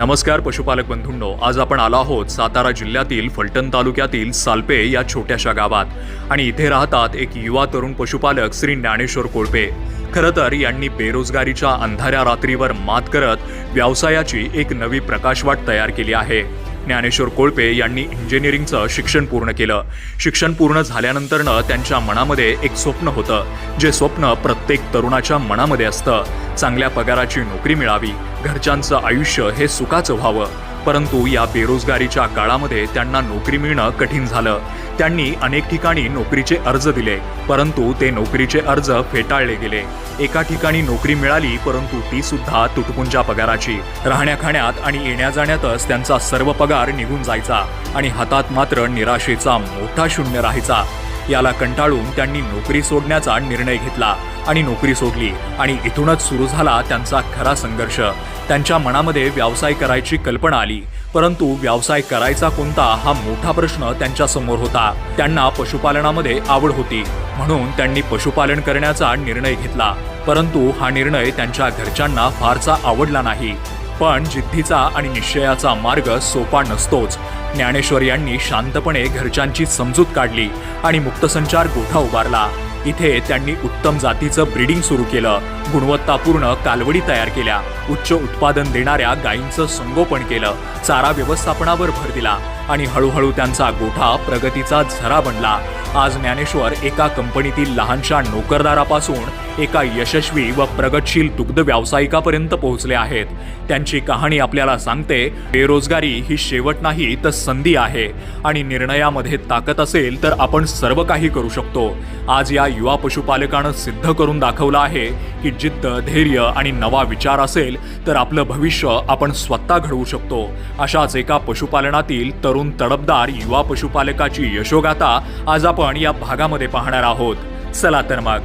नमस्कार पशुपालक बंधूंनो. आज आपण आलो आहोत सातारा जिल्ह्यातील फलटण तालुक्यातील सालपे या छोट्याशा गावात. आणि इथे राहतात एक युवा तरुण पशुपालक श्री ज्ञानेश्वर कोळपे. खरं तर यांनी बेरोजगारीच्या अंधाऱ्या रात्रीवर मात करत व्यवसायाची एक नवी प्रकाशवाट तयार केली आहे. ज्ञानेश्वर कोळपे यांनी इंजिनिअरिंगचं शिक्षण पूर्ण केलं. शिक्षण पूर्ण झाल्यानंतरनं त्यांच्या मनामध्ये एक स्वप्न होतं जे स्वप्न प्रत्येक तरुणाच्या मनामध्ये असतं. चांगल्या पगाराची नोकरी मिळावी घरच्यांचं आयुष्य हे सुखाचं व्हावं. परंतु या बेरोजगारीच्या काळामध्ये त्यांना नोकरी मिळणं कठीण झालं. त्यांनी अनेक ठिकाणी नोकरीचे अर्ज दिले परंतु ते नोकरीचे अर्ज फेटाळले गेले. एका ठिकाणी नोकरी मिळाली परंतु ती सुद्धा तुटपुंजा पगाराची. राहण्या खाण्यात आणि येण्या जाण्यातच त्यांचा सर्व पगार निघून जायचा आणि हातात मात्र निराशेचा मोठा शून्य राहायचा. याला कंटाळून त्यांनी नोकरी सोडण्याचा निर्णय घेतला. आणि नोकरी सोडली आणि इथूनच सुरू झाला त्यांचा खरा संघर्ष. त्यांच्या मनामध्ये व्यवसाय करायची कल्पना आली. परंतु व्यवसाय करायचा कोणता हा मोठा प्रश्न त्यांच्यासमोर होता. त्यांना पशुपालनामध्ये आवड होती. म्हणून त्यांनी पशुपालन करण्याचा निर्णय घेतला. परंतु हा निर्णय त्यांच्या घरच्यांना फारसा आवडला नाही. पण जिद्दीचा आणि निश्चयाचा मार्ग सोपा नसतोच. ज्ञानेश्वर यांनी शांतपणे घरच्यांची समजूत काढली आणि मुक्तसंचार गोठा उभारला. इथे त्यांनी उत्तम जातीचं ब्रीडिंग सुरू केलं. गुणवत्तापूर्ण कालवडी तयार केल्या. उच्च उत्पादन देणाऱ्या गायींचं संगोपन केलं. चारा व्यवस्थापनावर भर दिला. आणि हळूहळू त्यांचा गोठा प्रगतीचा झरा बनला. आज ज्ञानेश्वर एका कंपनीतील लहानशा नोकरदारापासून एका यशस्वी व प्रगतशील दुग्ध व्यावसायिकापर्यंत पोहोचले आहेत. त्यांची कहाणी आपल्याला सांगते बेरोजगारी ही शेवट नाही तर संधी आहे आणि निर्णयामध्ये ताकद असेल तर आपण सर्व काही करू शकतो. आज या युवा पशुपालकानं सिद्ध करून दाखवलं आहे की जिद्द धैर्य आणि नवा विचार असेल तर आपलं भविष्य आपण स्वतः घडवू शकतो. अशाच एका पशुपालनातील तरुण तडपदार युवा पशुपालकाची यशोगाथा आज आपण या भागामध्ये पाहणार आहोत. चला तर मग.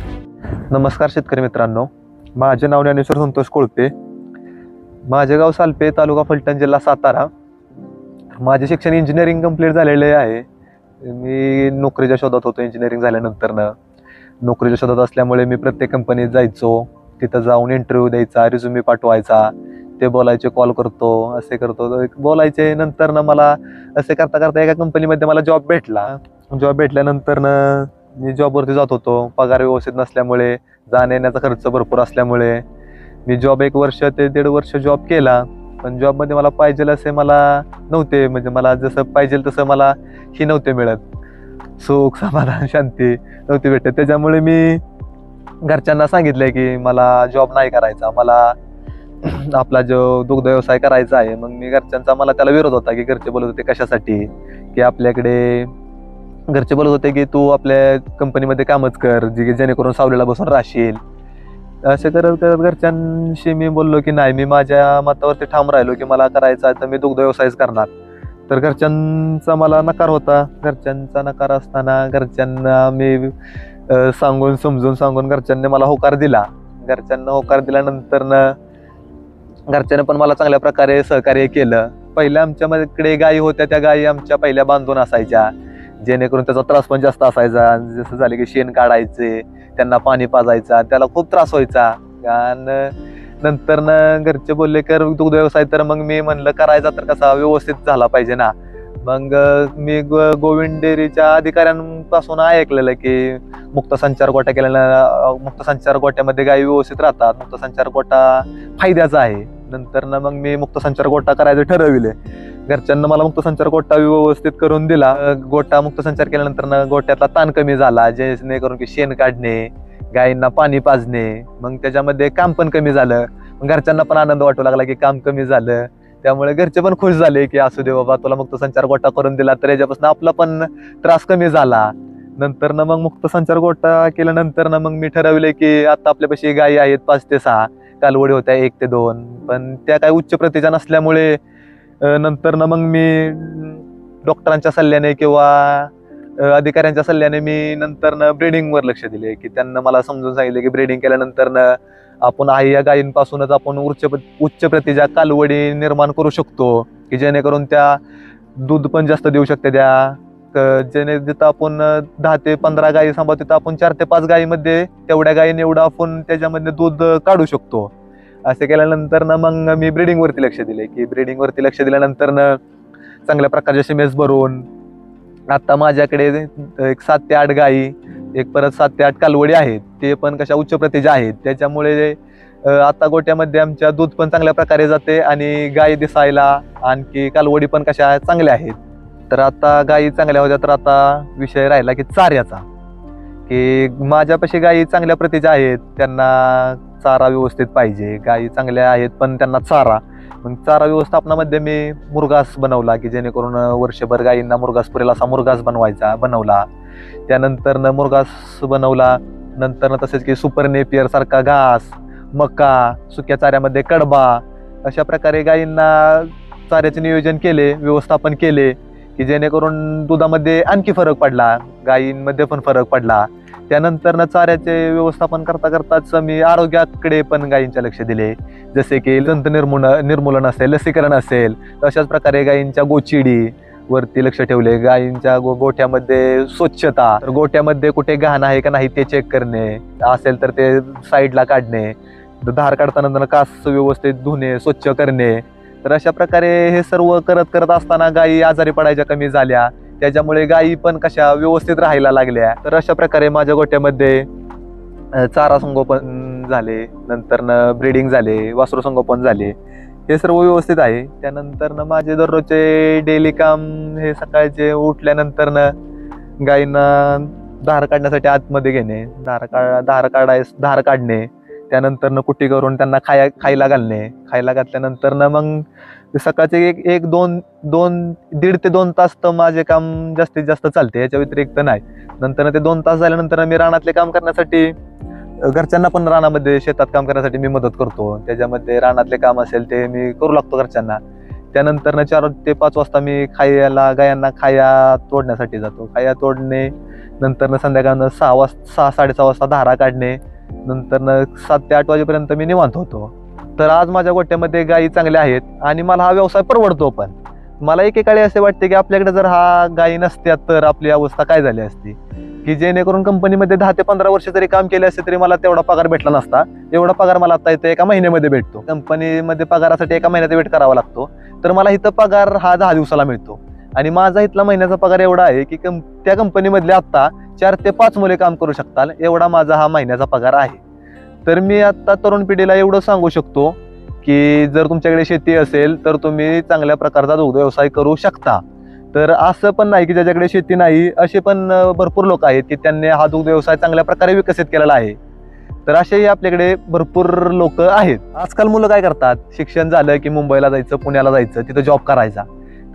नमस्कार शेतकरी मित्रांनो. माझे नाव ज्ञानेश्वर संतोष कोळपे. माझे गाव सालपे तालुका फलटण जिल्हा सातारा. माझे शिक्षण इंजिनिअरिंग कंप्लीट झालेले आहे. मी नोकरीच्या शोधात होतो इंजिनिअरिंग झाल्यानंतरनं. नोकरीच्या शोधात असल्यामुळे मी प्रत्येक कंपनीत जायचो. तिथं जाऊन इंटरव्ह्यू द्यायचा रिझ्युमे पाठवायचा. ते बोलायचे कॉल करतो असे करतो. बोलायचे नंतरनं मला असे करता करता एका कंपनीमध्ये मला जॉब भेटला. जॉब भेटल्यानंतरनं मी जॉबवरती जात होतो. पगार व्यवस्थित नसल्यामुळे जाण्या येण्याचा खर्च भरपूर असल्यामुळे मी जॉब एक वर्ष ते दीड वर्ष जॉब केला. पण जॉबमध्ये मला पाहिजे असे मला नव्हते. म्हणजे मला जसं पाहिजे तसं मला ही नव्हते मिळत. सुख समाधान शांती नव्हती भेटत. त्याच्यामुळे मी घरच्यांना सांगितलं की मला जॉब नाही करायचा. मला आपला जो दुग्ध व्यवसाय करायचा आहे मग मी घरच्यांचा मला त्याला विरोध होता की घरचे बोलत होते कशासाठी? की आपल्याकडे घरचे बोलत होते की तू आपल्या कंपनीमध्ये कामच कर जे जेणेकरून सावलीला बसून राहशील. असे करत करत घरच्यांशी मी बोललो की नाही मी माझ्या मतावरती ठाम राहिलो की मला करायचं आहे तर मी दुग्ध व्यवसायच करणार. तर घरच्यांचा मला नकार होता. घरच्यांचा नकार असताना घरच्यांना मी सांगून समजून सांगून घरच्यांनी मला होकार दिला. घरच्यांना होकार दिल्यानंतरनं घरच्यानं पण मला चांगल्या प्रकारे सहकार्य केलं. पहिल्या आमच्याकडे गायी होत्या त्या गायी आमच्या पहिल्या बांधून असायच्या. जेणेकरून त्याचा त्रास पण जास्त असायचा. जसं झालं की शेण काढायचे त्यांना पाणी पाजायचा त्याला खूप त्रास व्हायचा. आणि नंतर घरचे बोलले कर दुग्ध व्यवसाय. तर मग मी म्हणलं करायचा तर कसा? व्यवस्थित झाला पाहिजे ना. मग मी गो- गोविंद डेअरीच्या अधिकाऱ्यांपासून ऐकलेलं की मुक्त संचार गोट्या केल्यानं मुक्त संचार गोट्यामध्ये गायी व्यवस्थित राहतात. मुक्त संचार गोटा फायद्याचा आहे. नंतर मग मी मुक्त संचार गोटा करायचं ठरविले. घरच्यांना मला मुक्त संचार गोटा व्यवस्थित करून दिला. गोटा मुक्त संचार केल्यानंतर ना गोट्यातला ताण कमी झाला जेणेकरून की शेण काढणे गायींना पाणी पाजणे मग त्याच्यामध्ये काम पण कमी झालं. मग घरच्यांना पण आनंद वाटू लागला की काम कमी झालं. त्यामुळे घरचे पण खुश झाले की असू दे बाबा तुला मुक्त संचार गोटा करून दिला तर याच्यापासून आपला पण त्रास कमी झाला. नंतर ना मग मुक्त संचार गोटा केल्यानंतर ना मग मी ठरवले की आता आपल्यापाशी गायी आहेत पाच ते सहा. कालवडी होत्या एक ते दोन. पण त्या काही उच्च प्रतीच्या नसल्यामुळे नंतर ना मग मी डॉक्टरांच्या सल्ल्याने किंवा अधिकाऱ्यांच्या सल्ल्याने मी नंतर ब्रीडिंगवर ब्रिडिंगवर लक्ष दिले की त्यांना मला समजून सांगितले की ब्रिडिंग केल्यानंतर आपण आई या गायींपासूनच आपण उच्च उच्च प्रतीच्या कालवडी निर्माण करू शकतो की जेणेकरून त्या दूध पण जास्त देऊ शकते त्या जेणे जिथं आपण दहा ते पंधरा गायी सांभाळतो तिथं आपण चार ते पाच गायीमध्ये तेवढ्या गायीने एवढं आपण त्याच्यामध्ये दूध काढू शकतो. असे केल्यानंतर ना मग मी ब्रिडिंगवरती लक्ष दिले की ब्रिडिंगवरती लक्ष दिल्यानंतर ना चांगल्या प्रकारचे शिमेस भरून आता माझ्याकडे एक सात ते आठ गायी एक परत सात ते आठ कालवडी आहेत ते पण कशा उच्च प्रतीच्या आहेत त्याच्यामुळे आता गोट्यामध्ये आमच्या दूध पण चांगल्या प्रकारे जाते आणि गाय दिसायला आणखी कालवडी पण कशा चांगल्या आहेत. तर आता गायी चांगल्या होत्या तर आता विषय राहिला की चाऱ्याचा. की माझ्यापाशी गायी चांगल्या प्रतीच्या आहेत त्यांना चारा व्यवस्थित पाहिजे. गायी चांगल्या आहेत पण त्यांना चारा. मग चारा व्यवस्थापनामध्ये मी मुरगास बनवला की जेणेकरून वर्षभर गायींना मुरगास पुरेल असा मुरगास बनवायचा बनवला. त्यानंतर मुरगास बनवला नंतर तसेच की सुपर नेपियर सारखा घास मका सुक्या चाऱ्यामध्ये कडबा अशा प्रकारे गायींना चाऱ्याचे नियोजन केले व्यवस्थापन केले. की जेणेकरून दुधामध्ये आणखी फरक पडला गायींमध्ये पण फरक पडला. त्यानंतर ना चाऱ्याचे व्यवस्थापन करता करताच मी आरोग्याकडे पण गायींच्या लक्ष दिले. जसे की दंत निर्मूल निर्मूलन असेल लसीकरण असेल तशाच प्रकारे गायींच्या गोचिडी वरती लक्ष ठेवले. गायींच्या गो गोठ्यामध्ये स्वच्छता तर गोठ्यामध्ये कुठे घाण आहे का नाही ते चेक करणे असेल तर ते साईडला काढणे धार काढताना कास व्यवस्थित धुणे स्वच्छ करणे तर अशा प्रकारे हे सर्व करत करत असताना गायी आजारी पडायच्या कमी झाल्या. त्याच्यामुळे गायी पण कशा व्यवस्थित राहायला लागल्या. तर अशा प्रकारे माझ्या गोट्यामध्ये चारा संगोपन झाले. नंतर ब्रीडिंग झाले वासरू संगोपन झाले. हे सर्व व्यवस्थित आहे. त्यानंतर न माझे दररोजचे डेली काम हे सकाळचे उठल्यानंतर न गायींना धार काढण्यासाठी आतमध्ये घेणे. धार काढ धार काढाय धार काढणे. त्यानंतरनं कुट्टी करून त्यांना खाया खायला घालणे. खायला घातल्यानंतर मग सकाळचे एक एक दोन दोन दीड ते दोन तास तर माझे काम जास्तीत जास्त चालते. याच्या व्यतिरिक्त नाही. नंतर ते दोन तास झाल्यानंतर मी रानातले काम करण्यासाठी घरच्यांना पण रानामध्ये शेतात काम करण्यासाठी मी मदत करतो. त्याच्यामध्ये रानातले काम असेल ते मी करू लागतो घरच्यांना. त्यानंतर चार ते पाच वाजता मी खायला गायांना खाया तोडण्यासाठी जातो. खाया तोडणे नंतर संध्याकाळनं सहा वाजता सहा साडेसहा वाजता धारा काढणे नंतर सात ते आठ वाजेपर्यंत मी निवांत होतो. तर आज माझ्या गोट्यामध्ये गायी चांगल्या आहेत आणि मला हा व्यवसाय परवडतो पण. मला एकेकाळी असे वाटते की आपल्याकडे जर हा गायी नसत्या तर आपली अवस्था काय झाली असती? की जेणेकरून कंपनीमध्ये दहा ते पंधरा वर्ष जरी काम केले असते तरी मला तेवढा पगार भेटला नसता. एवढा पगार मला आता इथं एका महिन्यामध्ये भेटतो. कंपनीमध्ये पगारासाठी एका महिन्याचा वेट करावा लागतो. तर मला इथं पगार हा दहा दिवसाला मिळतो. आणि माझा इथला महिन्याचा पगार एवढा आहे की कं त्या कंपनीमधले आत्ता चार ते पाच मुले काम करू शकतात एवढा माझा हा महिन्याचा पगार आहे. तर मी आता तरुण पिढीला एवढं सांगू शकतो की जर तुमच्याकडे शेती असेल तर तुम्ही चांगल्या प्रकारचा दुग्ध व्यवसाय करू शकता. तर असं पण नाही की ज्याच्याकडे शेती नाही असे पण भरपूर लोक आहेत की त्यांनी हा दुग्ध व्यवसाय चांगल्या प्रकारे विकसित केलेला आहे. तर असेही आपल्याकडे भरपूर लोक आहेत. आजकाल मुलं काय करतात? शिक्षण झालं की मुंबईला जायचं पुण्याला जायचं तिथं जॉब करायचा.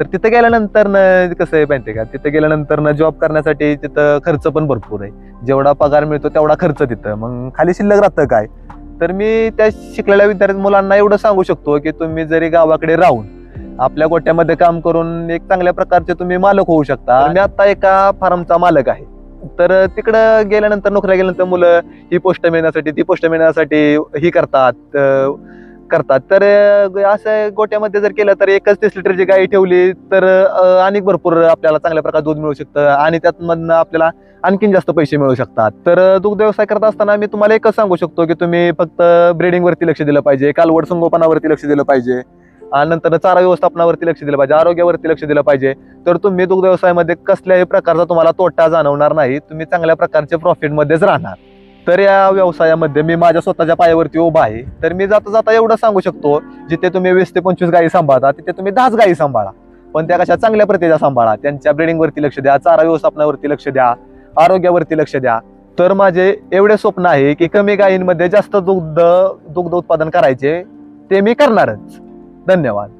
तर तिथं गेल्यानंतर न कसं आहे माहिती का? तिथं गेल्यानंतर न जॉब करण्यासाठी तिथं खर्च पण भरपूर आहे. जेवढा पगार मिळतो तेवढा खर्च तिथं. मग खाली शिल्लक राहतं काय? तर मी त्या शिकलेल्या विद्यार्थी मुलांना एवढं सांगू शकतो की तुम्ही जरी गावाकडे राहून आपल्या गोट्यामध्ये काम करून एक चांगल्या प्रकारचे तुम्ही मालक होऊ शकता. मी आता एका फार्मचा मालक आहे. तर तिकडं गेल्यानंतर नोकऱ्या गेल्यानंतर मुलं ही पोस्ट मिळण्यासाठी ती पोस्ट मिळण्यासाठी ही करतात. करतात. तर असं गोट्यामध्ये जर केलं तर एकच तीस लिटरची गाई ठेवली तर अनेक भरपूर आपल्याला चांगल्या प्रकारे दूध मिळू शकतं आणि त्यातमधनं आपल्याला आणखीन जास्त पैसे मिळू शकतात. तर दुग्ध व्यवसाय करत असताना मी तुम्हाला एकच सांगू शकतो की तुम्ही फक्त ब्रीडिंगवरती लक्ष दिलं पाहिजे कालवड संगोपनावरती लक्ष दिलं पाहिजे आणि नंतर चारा व्यवस्थापनावरती लक्ष दिलं पाहिजे आरोग्यावरती लक्ष दिलं पाहिजे. तर तुम्ही दुग्ध व्यवसायामध्ये कसल्याही प्रकारचा तुम्हाला तोटा जाणवणार नाही. तुम्ही चांगल्या प्रकारचे प्रॉफिटमध्येच राहणार. तर या व्यवसायामध्ये मी माझ्या स्वतःच्या पायावरती उभा आहे. तर मी जाता जाता एवढं सांगू शकतो जिथे तुम्ही वीस ते पंचवीस गायी सांभाळता तिथे तुम्ही दहाच गायी सांभाळा. पण त्या कशा चांगल्या प्रतीच्या सांभाळा. त्यांच्या ब्रिडिंगवरती लक्ष द्या चारा व्यवस्थापनावरती लक्ष द्या आरोग्यावरती लक्ष द्या. तर माझे एवढे स्वप्न आहे की कमी गायींमध्ये जास्त दुग्ध दुग्ध उत्पादन करायचे ते मी करणारच. धन्यवाद.